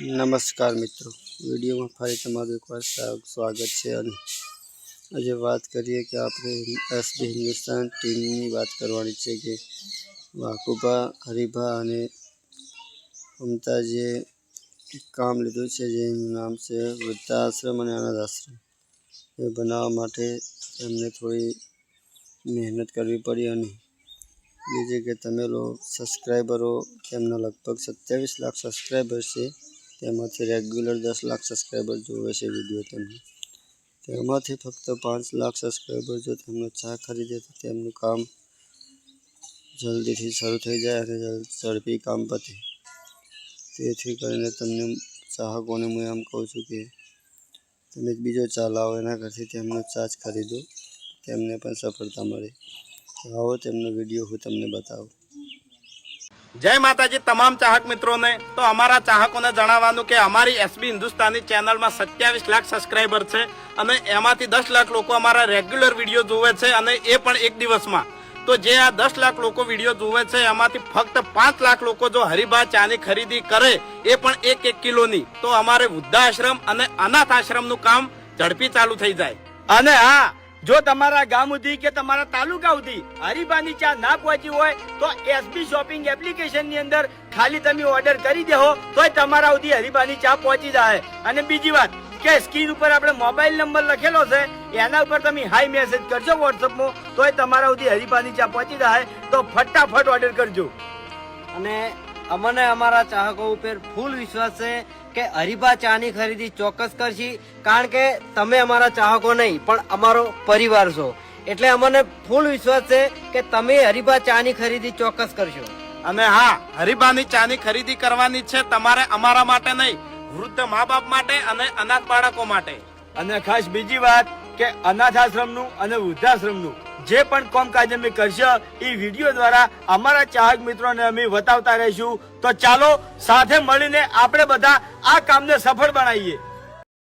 નમસ્કાર મિત્રો. વિડીયોમાં ફરી તમારું એકવાર સ્વા- સ્વાગત છે અને આજે વાત કરીએ કે આપણે એસબી હિન્દુસ્તાન ટીમની વાત કરવાની છે કે વાકુભા, હરિભા અને મમતા જે કામ લીધું છે જેનું નામ છે વૃદ્ધાશ્રમ અને અનાથ આશ્રમ એ બનાવવા માટે એમને થોડી મહેનત કરવી પડી અને બીજી કે તમે લોકો સબસ્ક્રાઈબરો તેમના લગભગ સત્યાવીસ લાખ સબસ્ક્રાઈબર છે તેમાંથી રેગ્યુલર દસ લાખ સબસ્ક્રાઈબર જોવે છે વીડિયો તેમને. તેમાંથી ફક્ત પાંચ લાખ સબસ્ક્રાઈબર જો તેમનો ચા ખરીદે તો તેમનું કામ જલ્દીથી શરૂ થઈ જાય અને ઝડપી કામ પતે. તેથી કરીને તમને ચાહકોને હું એમ કહું છું કે તમે બીજો ચા લાવો, એના કરતી તેમનો ચા જ ખરીદો. તેમને પણ સફળતા મળે. આવો તેમનો વીડિયો હું તમને બતાવું. જય માતાજી તમામ ચાહક મિત્રોને. તો અમારા ચાહકોને જણાવવાનું કે અમારી એસબી હિન્દુસ્તાની ચેનલમાં સત્યાવીસ લાખ સબસ્ક્રાઈબર છે અને એમાંથી દસ લાખ લોકો અમારા રેગ્યુલર વીડિયો જોવે છે અને એ પણ એક દિવસમાં. તો જે આ દસ લાખ લોકો વીડિયો જોવે છે, એમાંથી ફક્ત પાંચ લાખ લોકો જો હરિભા ચાની ખરીદી કરે, એ પણ એક એક કિલોની. તો અમારે વૃદ્ધાશ્રમ અને અનાથ આશ્રમનું કામ ઝડપી ચાલુ થઈ જાય. અને હા જો તમારા ગામ સુધી કે તમારા તાલુકા સુધી હરીફાની ચા ના પહોંચી હોય, તો એસબી શોપિંગ એપ્લિકેશનની અંદર ખાલી તમે ઓર્ડર કરી દેહો, તોય તમારા સુધી હરીફાની ચા પહોંચી જાય અને બીજી વાત, કે સ્ક્રીન ઉપર આપણે મોબાઈલ નંબર લખેલો છે, એના ઉપર તમે હાઈ મેસેજ કરજો વોટ્સઅપમાં તોય તમારા સુધી હરીફાની ચા પહોંચી જાય તો ફટાફટ ઓર્ડર કરજો. અને અમને અમારા ચાહકો ઉપર ફૂલ વિશ્વાસ છે કે હરિભા ચાની ખરીદી ચોક્કસ કરશી કારણ કે તમે અમારા ચાહકો નહીં પણ અમારો પરિવાર છો. એટલે અમને ફૂલ વિશ્વાસ છે કે તમે હરિભા ચાની ખરીદી ચોક્કસ કરશો. અને હા હરિભાની ચાની ખરીદી કરવાની છે તમારે અમારા માટે નહીં વૃદ્ધ મા બાપ માટે અને અનાથ બાળકો માટે. અને ખાસ બીજી વાત કે અનાથ આશ્રમનું અને વૃદ્ધાશ્રમનું. જે પણ કામકાજ અમે કરશે, એ વીડિયો દ્વારા અમારા ચાહક મિત્રોને અમે બતાવતા રહીશું. તો ચાલો, સાથે મળીને આપણે બધા આ કામને સફળ બનાવીએ.